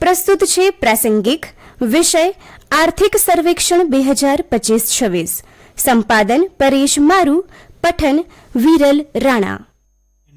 પ્રસ્તુત છે પ્રાસંગિક વિષય આર્થિક સર્વેક્ષણ બે હજાર પચીસ છવ્વીસ. સંપાદન પરેશ મારુ, પઠન વિરલ રાણા.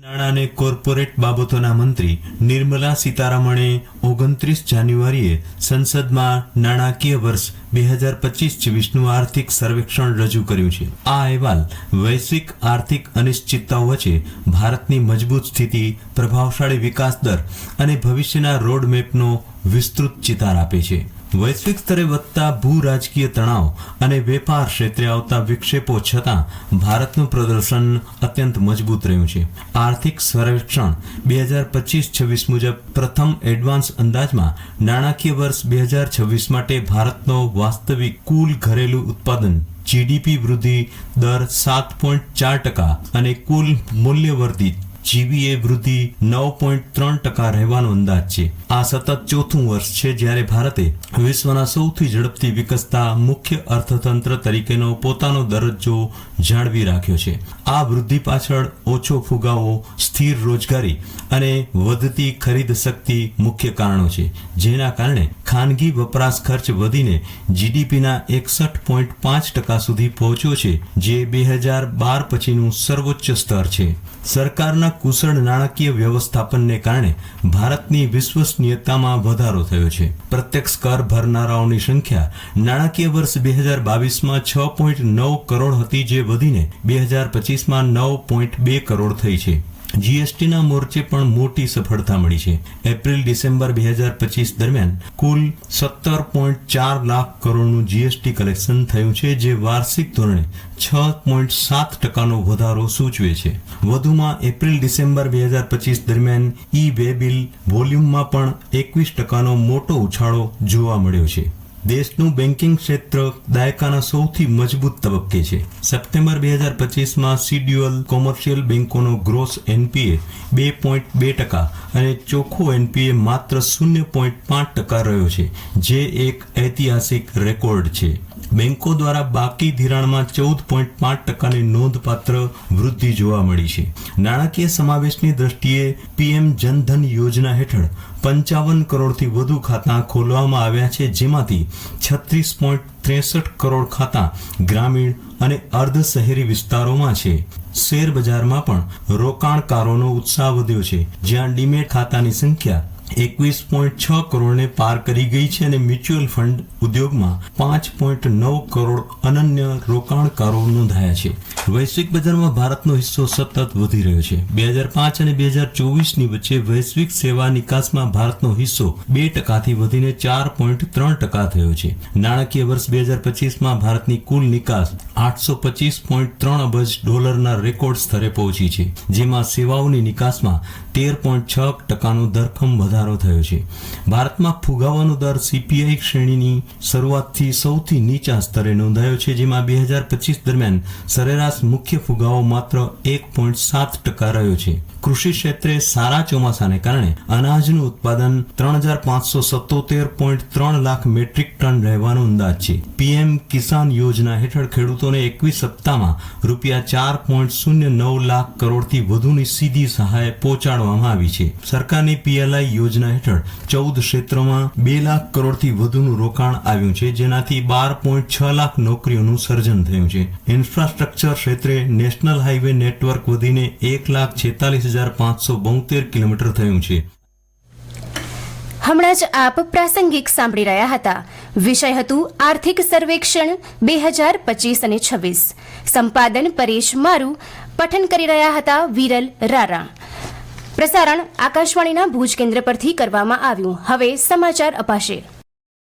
નાણાં અને કોર્પોરેટ બાબતોના મંત્રી નિર્મલા સીતારમણે ઓગણત્રીસ જાન્યુઆરીએ સંસદમાં નાણાકીય વર્ષ બે હજાર પચીસ છવ્વીસનું આર્થિક સર્વેક્ષણ રજૂ કર્યું છે. આ અહેવાલ વૈશ્વિક આર્થિક અનિશ્ચિતતાઓ વચ્ચે ભારતની મજબૂત સ્થિતિ, પ્રભાવશાળી વિકાસ દર અને ભવિષ્યના રોડમેપનો વિસ્તૃત ચિતાર આપે છે. વૈશ્વિક સ્તરે વધતા ભૂ રાજકીય તણાવ અને વેપાર ક્ષેત્રે આવતા વિક્ષેપો છતાં ભારતનું પ્રદર્શન અત્યંત મજબૂત રહ્યું છે. આર્થિક સર્વેક્ષણ બે હજાર પચીસ છવ્વીસ મુજબ પ્રથમ એડવાન્સ અંદાજમાં નાણાકીય વર્ષ બે હજાર છવ્વીસ માટે ભારતનો વાસ્તવિક કુલ ઘરેલું ઉત્પાદન જીડીપી વૃદ્ધિ દર સાત પોઈન્ટ ચાર ટકા અને કુલ મૂલ્યવર્ધિત જીબીએ વૃદ્ધિ નવ પોઈન્ટ ત્રણ ટકા રહેવાનો અંદાજ છે. આ સતત ચોથું વર્ષ છે જ્યારે ભારતે વિશ્વના સૌથી ઝડપથી વિકસતા મુખ્ય અર્થતંત્ર તરીકેનો પોતાનો દરજ્જો જાળવી રાખ્યો છે. આ વૃદ્ધિ પાછળ ઓછો ફુગાવો, સ્થિર રોજગારી અને વધતી ખરીદ શક્તિ મુખ્ય કારણો છે. જેના કારણે ખાનગી વપરાશ ખર્ચ વધીને જીડીપીના એકસઠ પોઈન્ટ પાંચ ટકા સુધી પહોંચ્યો છે, જે બે હજાર બાર પછીનું સર્વોચ્ચ સ્તર છે. સરકારના કુશળ નાણાકીય વ્યવસ્થાપનને કારણે ભારતની વિશ્વસનીયતામાં વધારો થયો છે. પ્રત્યક્ષ કર ભરનારાઓની સંખ્યા નાણાકીય વર્ષ બે હજાર બાવીસમાં છ પોઈન્ટ નવ કરોડ હતી, જે વધીને બે હજાર પચીસમાં નવ પોઈન્ટ બે કરોડ થઈ છે. જીએસટીના મોરચે પણ મોટી સફળતા મળી છે. એપ્રિલ, ડિસેમ્બર બે હજાર પચીસ દરમિયાન કુલ સત્તર પોઈન્ટ ચાર લાખ કરોડનું જીએસટી કલેક્શન થયું છે, જે વાર્ષિક ધોરણે છ પોઈન્ટ સાત ટકાનો વધારો સૂચવે છે. વધુમાં, એપ્રિલ, ડિસેમ્બર બે હજાર પચીસ દરમિયાન ઈ વે બિલ વોલ્યુમમાં પણ એકવીસ ટકાનો મોટો ઉછાળો જોવા મળ્યો છે. દેશનું બેન્કિંગ ક્ષેત્ર દાયકાના સૌથી મજબૂત તબક્કે છે. સપ્ટેમ્બર બે હજાર પચીસમાં સિડ્યુઅલ કોમર્શિયલ બેન્કોનો ગ્રોસ એનપીએ બે પોઈન્ટ બે ટકા અને ચોખ્ખો એનપીએ માત્ર શૂન્ય પોઈન્ટ પાંચ ટકા રહ્યો છે, જે એક ઐતિહાસિક રેકોર્ડ છે. બેન્કો દ્વારા બાકી ધિરાણમાં ચૌદ પોઈન્ટ પાંચ ટકાની નોંધપાત્ર વૃદ્ધિ જોવા મળી છે. નાણાકીય સમાવેશની દ્રષ્ટિએ પીએમ જનધન યોજના હેઠળ પંચાવન કરોડથી વધુ ખાતા ખોલવામાં આવ્યા છે, જેમાંથી છત્રીસ પોઈન્ટ ત્રેસઠ કરોડ ખાતા ગ્રામીણ અને અર્ધ શહેરી વિસ્તારોમાં છે. શેર બજારમાં પણ રોકાણકારોનો ઉત્સાહ વધ્યો છે, જ્યાં ડીમેટ ખાતાની સંખ્યા એકવીસ પોઈન્ટ છ કરોડને પાર કરી ગઈ છે અને મ્યુચ્યુઅલ ફંડ ઉદ્યોગમાં પાંચ પોઈન્ટ નવ કરોડ અનન્ય રોકાણકારો નોંધાયા છે. વૈશ્વિક બજારમાં ભારતનો હિસ્સો સતત વધી રહ્યો છે. બે હજાર પાંચ અને બે હજાર ચોવીસની વચ્ચે વૈશ્વિક સેવા નિકાસમાં ભારતનો હિસ્સો બે ટકાથી વધીને ચાર પોઈન્ટ ત્રણ ટકા થયો છે. નાણાકીય વર્ષ બે હજાર પચીસમાં ભારતની કુલ નિકાસ આઠસો પચીસ પોઈન્ટ ત્રણ અબજ ડોલરના રેકોર્ડ સ્તરે પહોંચી છે. જેમાં સેવાઓની નિકાસમાં તેર પોઈન્ટ છ ટકાનો ધરખમ વધારો થયો છે. ભારતમાં ફુગાવાનો દર સીપીઆઈ શ્રેણીની શરૂઆતથી સૌથી નીચા સ્તરે નોંધાયો છે, જેમાં બે હજાર પચીસ દરમિયાન સરેરાશ મુખ્ય ફુગાવો માત્ર એક પોઈન્ટ સાત ટકા રહ્યો છે. કૃષિ ક્ષેત્રે સારા ચોમાસાને કારણે અનાજનું ઉત્પાદન ત્રણ હજાર પાંચસો સત્તોતેર પોઈન્ટ ત્રણ લાખ મેટ્રિક ટન રહેવાનો અંદાજ છે. પીએમ કિસાન યોજના હેઠળ ખેડૂતોને એકવીસ સપ્તાહમાં રૂપિયા ચાર પોઈન્ટ શૂન્ય નવ લાખ કરોડથી વધુની સીધી સહાય પહોંચાડવામાં આવી છે. સરકારની પીએલઆઈ યોજના હેઠળ ચૌદ ક્ષેત્રમાં બે લાખ કરોડથી વધુનું રોકાણ આવ્યું છે, જેનાથી બાર પોઈન્ટ છ લાખ નોકરીઓનું સર્જન થયું છે. ઇન્ફ્રાસ્ટ્રક્ચર ક્ષેત્રે નેશનલ હાઈવે નેટવર્ક વધીને એક લાખ છેતાલીસ હજાર પાંચસો બોતેર કિલોમીટર થયું છે. હમણાં જ આપ પ્રાસંગિક સાંભળી રહ્યા હતા. વિષય હતું આર્થિક સર્વેક્ષણ બે હજાર પચીસ અને છવ્વીસ. સંપાદન પરેશ મારુ પઠન કરી રહ્યા હતા વિરલ રારા પ્રસારણ આકાશવાણીના ભુજ કેન્દ્ર પરથી કરવામાં આવ્યું. હવે સમાચાર અપાશે.